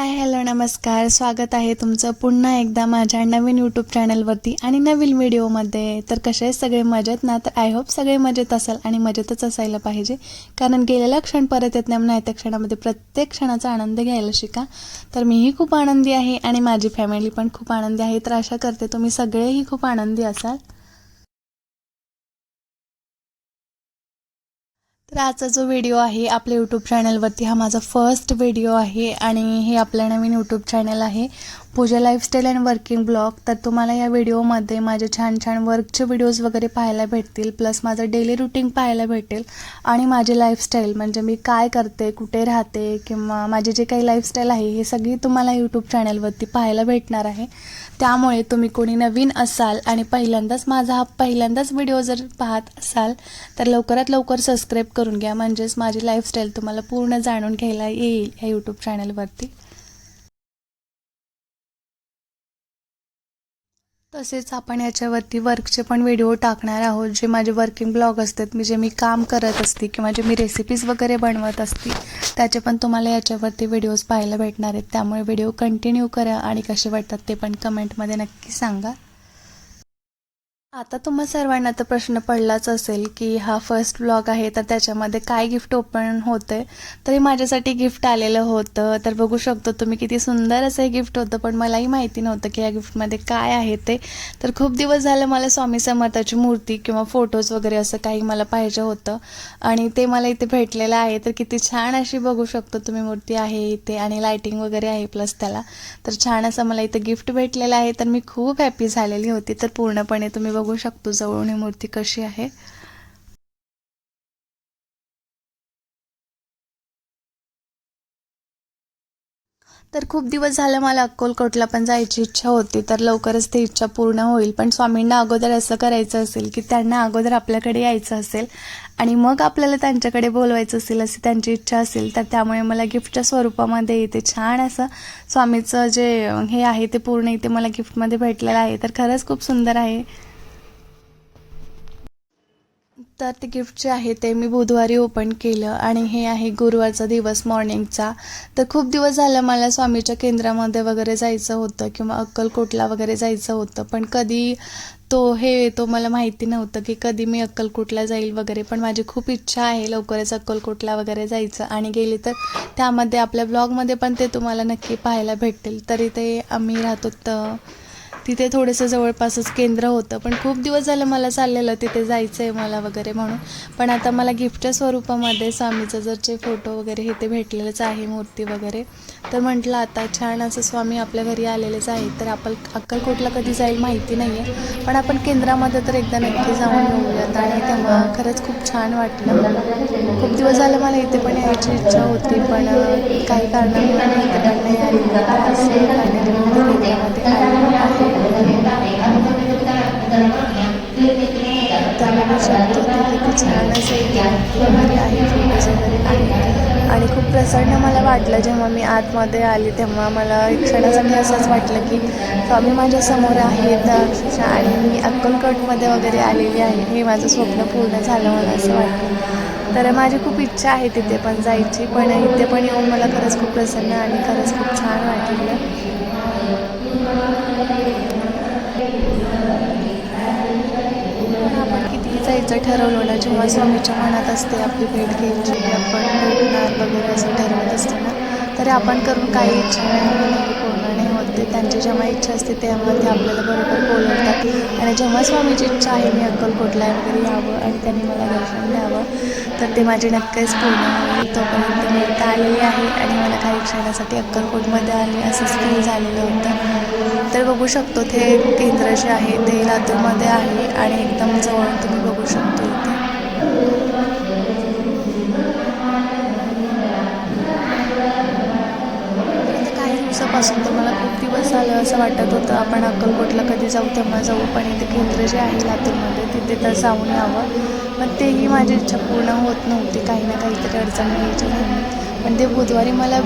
Hi hello नमस्कार. स्वागत आहे तुमचं पुन्हा एकदा माझ्या नवीन यूट्यूब चॅनलवरती आणि नवीन व्हिडिओमध्ये तर कसे सगळे मजेत ना? तर आय होप सगळे मजेत असाल आणि मजेतच असायला पाहिजे. कारण गेलेला क्षण परत येत नाही म्हणून त्या क्षणामध्ये प्रत्येक क्षणाचा आनंद घ्यायला शिका. तर मीही खूप आनंदी आहे आणि माझी फॅमिली पण खूप आनंदी आहे. तर आशा करते तुम्ही सगळेही खूप आनंदी असाल. तर आजचा जो व्हिडिओ आहे आपल्या यूट्यूब चॅनलवरती हा माझा फर्स्ट व्हिडिओ आहे आणि हे आपलं नवीन यूट्यूब चॅनल आहे. Pooja lifestyle and working blog तर तुम्हाला या व्हिडिओमध्ये माझे छान छान वर्कचे व्हिडिओज वगैरे पाहायला भेटतील प्लस माझं डेली रुटीन पाहायला भेटेल. आणि माझे लाईफस्टाईल म्हणजे मी काय करते कुठे राहते किंवा माझी जे काही लाईफस्टाईल आहे हे सगळी तुम्हाला यूट्यूब चॅनलवरती पाहायला भेटणार आहे. त्यामुळे तुम्ही कोणी नवीन असाल आणि पहिल्यांदाच माझा हा पहिल्यांदाच व्हिडिओ जर पाहत असाल तर लवकरात लवकर सबस्क्राईब करून घ्या. म्हणजेच माझी लाईफस्टाईल तुम्हाला पूर्ण जाणून घ्यायला येईल ह्या यूट्यूब चॅनलवरती तसेच आपण याच्यावरती वर्कचे पण व्हिडिओ टाकणार आहोत जे माझे वर्किंग ब्लॉग असतात मी जे मी काम करत असते किंवा जे मी रेसिपीज वगैरे बनवत असते त्याचे पण तुम्हाला याच्यावरती व्हिडिओज पाहायला भेटणार आहेत. त्यामुळे व्हिडिओ कंटिन्यू करा आणि कसे वाटतात ते पण कमेंटमध्ये नक्की सांगा. आता तुम्हा सर्वांना तर प्रश्न पडलाच असेल की हा फर्स्ट ब्लॉग आहे तर त्याच्यामध्ये काय गिफ्ट ओपन होतं? तरी माझ्यासाठी गिफ्ट आलेलं होतं. तर बघू शकतो तुम्ही किती सुंदर असं हे गिफ्ट होतं पण मलाही माहिती नव्हतं की या गिफ्टमध्ये काय आहे ते. तर खूप दिवस झालं मला स्वामी समर्थाची मूर्ती किंवा फोटोज वगैरे असं काही मला पाहिजे होतं. आणि ते मला इथे भेटलेलं आहे. तर किती छान अशी बघू शकतो तुम्ही मूर्ती आहे इथे आणि लायटिंग वगैरे आहे प्लस त्याला. तर छान असं मला इथे गिफ्ट भेटलेलं आहे. तर मी खूप हॅपी झालेली होती. तर पूर्णपणे तुम्ही बघू शकतो जवळून ही मूर्ती कशी आहे. तर खूप दिवस झालं मला अक्कलकोटला पण जायची इच्छा होती तर लवकरच ती इच्छा पूर्ण होईल. पण स्वामींना अगोदर असं करायचं असेल की त्यांना अगोदर आपल्याकडे यायचं असेल आणि मग आपल्याला त्यांच्याकडे बोलवायचं असेल अशी त्यांची इच्छा असेल तर त्यामुळे मला गिफ्टच्या स्वरूपामध्ये इथे छान असं स्वामीचं जे हे आहे ते पूर्ण इथे मला गिफ्टमध्ये भेटलेलं आहे. तर खरंच खूप सुंदर आहे. तर ते गिफ्ट जे आहे ते मी बुधवारी ओपन केलं आणि हे आहे गुरुवारचा दिवस मॉर्निंगचा तर खूप दिवस झालं मला स्वामीच्या केंद्रामध्ये वगैरे जायचं होतं किंवा अक्कलकोटला वगैरे जायचं होतं. पण कधी तो हे तो मला माहिती नव्हतं की कधी मी अक्कलकोटला जाईल वगैरे. पण माझी खूप इच्छा आहे लवकरच अक्कलकोटला वगैरे जायचं. आणि गेली तर त्यामध्ये आपल्या ब्लॉगमध्ये पण ते तुम्हाला नक्की पाहायला भेटतील. तरी ते आम्ही राहतो तर तिथे थोडंसं जवळपासच केंद्र होतं. पण खूप दिवस झालं मला चाललेलं तिथे जायचं आहे मला वगैरे म्हणून. पण आता मला गिफ्टच्या स्वरूपामध्ये स्वामीचं जरचे फोटो वगैरे हे ते भेटलेलंच आहे मूर्ती वगैरे. तर म्हटलं आता छान असं स्वामी आपल्या घरी आलेलेच आहे तर आपण अक्कलकोटला कधी जाईल माहिती नाही आहे पण आपण केंद्रामध्ये तर एकदा नक्की जाऊन येऊयात. आणि तेव्हा खरंच खूप छान वाटलं. खूप दिवस झालं मला इथे पण यायची इच्छा होती. पण काही कारणामुळे इथे पण नाही आली. असं केंद्रामध्ये आहे तर बघू शकतो छान असं एक आहे फोटोज वगैरे आहे आणि खूप प्रसन्न मला वाटलं जेव्हा मी आतमध्ये आली तेव्हा मला एक क्षणासाठी असंच वाटलं की स्वामी माझ्यासमोर आहेत आणि मी अक्कलकोटमध्ये वगैरे आलेली आहे. हे माझं स्वप्न पूर्ण झालं मला असं वाटलं. तर माझी खूप इच्छा आहे तिथे पण जायची पण इथे पण येऊन मला खरंच खूप प्रसन्न आणि खरंच खूप छान वाटलं. घ्यायचं ठरवलं ना जेव्हा स्वामीच्या मनात असते आपली भेट घ्यायची आपण भेटणार वगैरे असं ठरवत असताना तरी आपण करून काही इच्छा नाही नाही नाही होत. ते त्यांची जेव्हा इच्छा असते तेव्हा ते आपल्याला बरोबर बोलवतात. आणि जेव्हा स्वामीची इच्छा आहे मी अक्कलकोटला वगैरे यावं आणि त्यांनी मला दर्शन द्यावं तर ते माझे नक्कीच पूर्ण होईल. तोपर्यंत मी इथं आलेली आहे आणि मला काही क्षणासाठी अक्कलकोटमध्ये आले असंच फील झालेलं होतं. तर बघू शकतो ते केंद्र जे आहे ते लातूरमध्ये आहे आणि एकदम जवळ तुम्ही बघू वाटत होतं. आपण अक्कलकोटला कधी जाऊ तेव्हा जाऊ पण इथे केंद्र जे आहे लातूरमध्ये तिथे तर जाऊन यावं. पण तेही माझी इच्छा पूर्ण होत नव्हती. काही ना काहीतरी अडचण यायची. नाही पण ते बुधवारी मला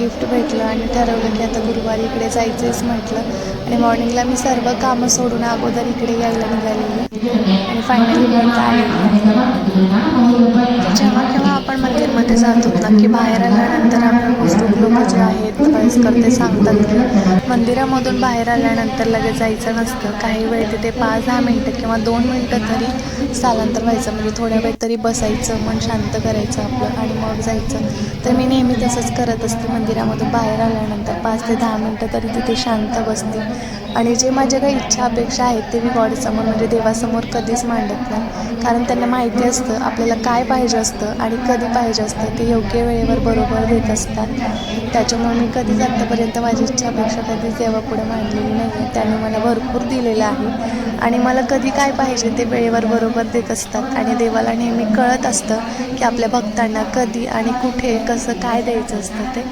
गिफ्ट भेटलं आणि ठरवलं की आता गुरुवारी इकडे जायचंच म्हटलं. आणि मॉर्निंगला मी सर्व कामं सोडून अगोदर इकडे यायला निघालेली. आणि फायनली मी इथं आहे जेव्हा केव्हा आपण मंदिरमध्ये जातो नक्की की बाहेर आल्यानंतर आपले बुजुर्ग लोक जे आहेत वयस्कर ते सांगतात की मंदिरामधून बाहेर आल्यानंतर लगेच जायचं नसतं. काही वेळ तिथे पाच दहा मिनटं किंवा दोन मिनटं तरी स्थलांतर व्हायचं. म्हणजे थोड्या वेळ तरी बसायचं मन शांत करायचं आपलं आणि मग जायचं. तर मी मी नेहमी तसंच करत असते मंदिरामधून बाहेर आल्यानंतर पाच ते दहा मिनटं तरी तिथे शांत बसते. आणि जे माझ्या काही इच्छा अपेक्षा आहेत ते मी गॉडसमोर म्हणजे देवासमोर कधीच मांडत नाही. कारण त्यांना माहिती असतं आपल्याला काय पाहिजे असतं आणि कधी पाहिजे असतं ते योग्य वेळेवर बरोबर देत असतात. त्याच्यामुळे मी कधीच आत्तापर्यंत माझी इच्छा अपेक्षा कधीच देवापुढे मांडलेली नाही आहे. त्याने मला भरपूर दिलेलं आहे. आणि मला कधी काय पाहिजे ते वेळेवर बरोबर देत असतात. आणि देवाला नेहमी कळत असतं की आपल्या भक्तांना कधी आणि कुठे कसं काय द्यायचं असतं ते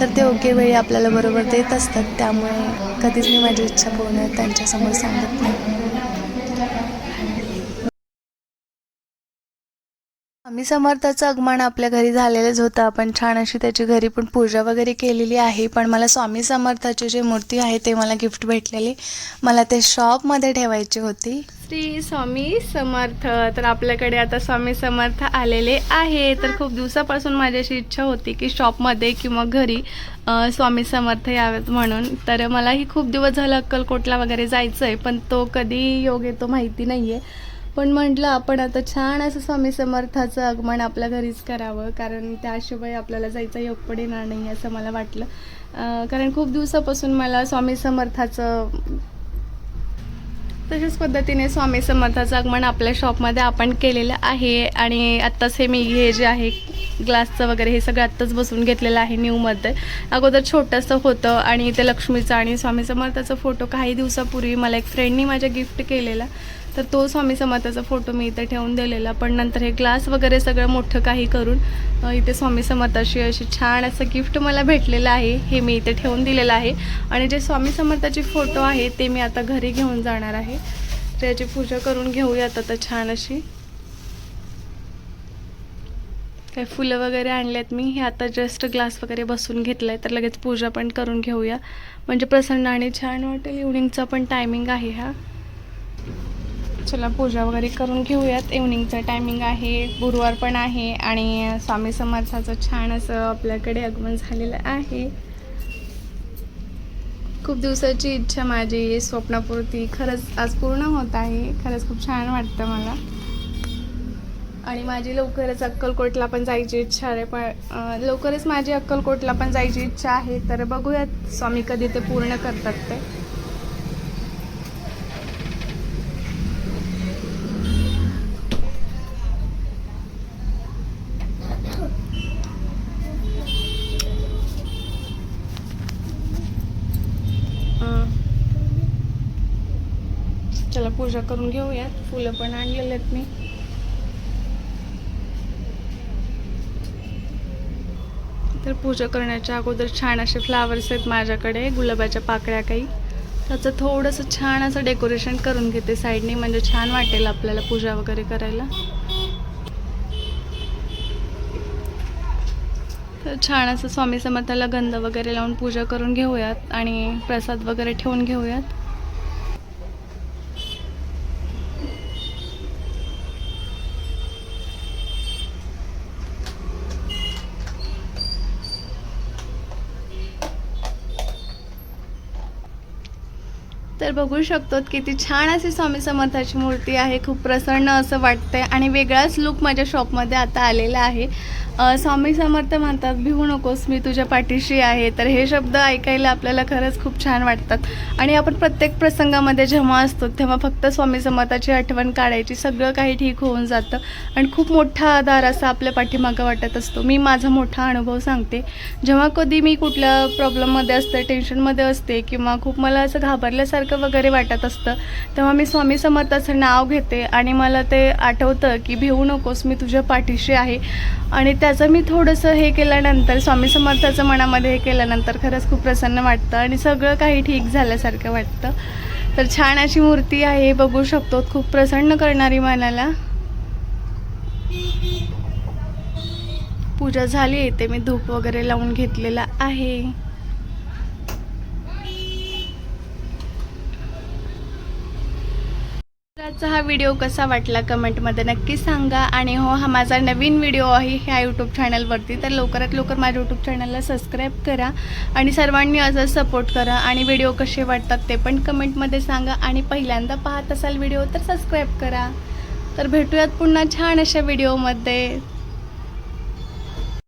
तर ते योग्य वेळी आपल्याला बरोबर देत असतात. त्यामुळे कधीच मी माझी इच्छा पूर्ण त्यांच्यासमोर सांगत नाही. आम्ही समर्थाचं आगमन आपल्या घरी झालेलंच होतं. आपण छान अशी त्याची घरी पण पूजा वगैरे केलेली आहे. पण मला स्वामी समर्थाची जी मूर्ती आहे ते मला गिफ्ट भेटलेली. मला ते शॉपमध्ये ठेवायची होती. श्री स्वामी समर्थ. तर आपल्याकडे आता स्वामी समर्थ आलेले आहे. तर खूप दिवसापासून माझी अशी इच्छा होती की शॉपमध्ये किंवा घरी स्वामी समर्थ यावेत म्हणून. तर मलाही खूप दिवस झालं अक्कलकोटला वगैरे जायचं आहे पण तो कधी योग येतो माहिती नाही आहे पण म्हटलं आपण आता छान असं स्वामी समर्थाचं आगमन आपल्या घरीच करावं कारण त्याशिवाय आपल्याला जायचा योग पण येणार नाही असं मला वाटलं. कारण खूप दिवसापासून मला स्वामी समर्थाचं तशाच पद्धतीने स्वामी समर्थाचं आगमन आपल्या शॉपमध्ये आपण केलेलं आहे. आणि आत्ताच हे मी हे जे आहे ग्लासचं वगैरे हे सगळं आत्ताच बसून घेतलेलं आहे न्यूमध्ये अगोदर छोटंसं होतं आणि ते लक्ष्मीचं आणि स्वामी समर्थाचा फोटो काही दिवसापूर्वी मला एक फ्रेंडनी माझ्या गिफ्ट केलेला. तर तो स्वामी समर्थाचा फोटो मी इथे ठेवून दिलेला. पण नंतर हे ग्लास वगैरे सगळं मोठं काही करून इथे स्वामी समर्थाशी अशी छान असं गिफ्ट मला भेटलेलं आहे हे मी इथे ठेवून दिलेलं आहे. आणि जे स्वामी समर्थाचे फोटो आहे ते मी आता घरी घेऊन जाणार आहे. तर याची पूजा करून घेऊयात आता छान अशी. काय फुलं वगैरे आणलेत मी हे आता जस्ट ग्लास वगैरे बसून घेतलं आहे तर लगेच पूजा पण करून घेऊया. म्हणजे प्रसन्न आणि छान वाटेल इव्हनिंगचा पण टायमिंग आहे हा. चला पूजा वगैरे करून घेऊयात. इव्हनिंगचं टायमिंग आहे गुरुवार पण आहे आणि स्वामी समर्थाचं छान असं आपल्याकडे आगमन झालेलं आहे. खूप दिवसाची इच्छा माझी स्वप्नापूर्ती खरंच आज पूर्ण होत आहे. खरंच खूप छान वाटतं मला. आणि माझी लवकरच अक्कलकोटला पण जायची इच्छा आहे. पण लवकरच माझी अक्कलकोटला पण जायची इच्छा आहे. तर बघूयात स्वामी कधी ते पूर्ण करतात ते. चला पूजा करून घेऊयात. फुलं पण आणलेले आहेत मी. तर पूजा करण्याच्या अगोदर छान असे फ्लावर्स आहेत माझ्याकडे गुलाबाच्या पाकळ्या काही. त्याचं थोडंसं छान असं डेकोरेशन करून घेते साईडने म्हणजे छान वाटेल आपल्याला पूजा वगैरे करायला. तर छान असं स्वामी समर्थाला गंध वगैरे लावून पूजा करून घेऊयात आणि प्रसाद वगैरे ठेवून घेऊयात. तर बघू शकतो किती छान अशी स्वामी समर्थाची मूर्ती आहे. खूप प्रसन्न असं वाटतंय आणि वेगळाच लुक माझ्या शॉपमध्ये आता आलेला आहे. स्वामी समर्थ म्हणतात भिवू नकोस मी तुझ्या पाठीशी आहे. तर हे शब्द ऐकायला आपल्याला खरंच खूप छान वाटतात. आणि आपण प्रत्येक प्रसंगामध्ये जेव्हा असतो तेव्हा फक्त स्वामी समर्थाची आठवण काढायची सगळं काही ठीक होऊन जातं. आणि खूप मोठा आधार असा आपल्या पाठीमागं वाटत असतो. मी माझा मोठा अनुभव सांगते. जेव्हा कधी मी कुठल्या प्रॉब्लेममध्ये असते टेन्शनमध्ये असते किंवा खूप मला असं घाबरल्यासारखं वगैरे वाटत असतं. तेव्हा मी स्वामी समर्थाचं नाव घेते आणि मला ते आठवतं की भिवू नकोस मी तुझ्या पाठीशी आहे. आणि त्याचं मी थोडंसं हे केल्यानंतर स्वामी समर्थाचं मनामध्ये हे केल्यानंतर खरंच खूप प्रसन्न वाटतं आणि सगळं काही ठीक झाल्यासारखं वाटतं. तर छान अशी मूर्ती आहे बघू शकतो. खूप प्रसन्न करणारी मनाला. पूजा झाली ते मी धूप वगैरे लावून घेतलेला आहे. आजचा हा व्हिडिओ कसा वाटला कमेंटमध्ये नक्की सांगा. आणि हो हा माझा नवीन व्हिडिओ आहे ह्या यूट्यूब चॅनलवरती तर लवकरात लवकर माझ्या यूट्यूब चॅनलला सबस्क्राईब करा आणि सर्वांनी असं सपोर्ट करा. आणि व्हिडिओ कसे वाटतात ते पण कमेंटमध्ये सांगा. आणि पहिल्यांदा पाहत असाल व्हिडिओ तर सबस्क्राईब करा. तर भेटूयात पुन्हा छान अशा व्हिडिओमध्ये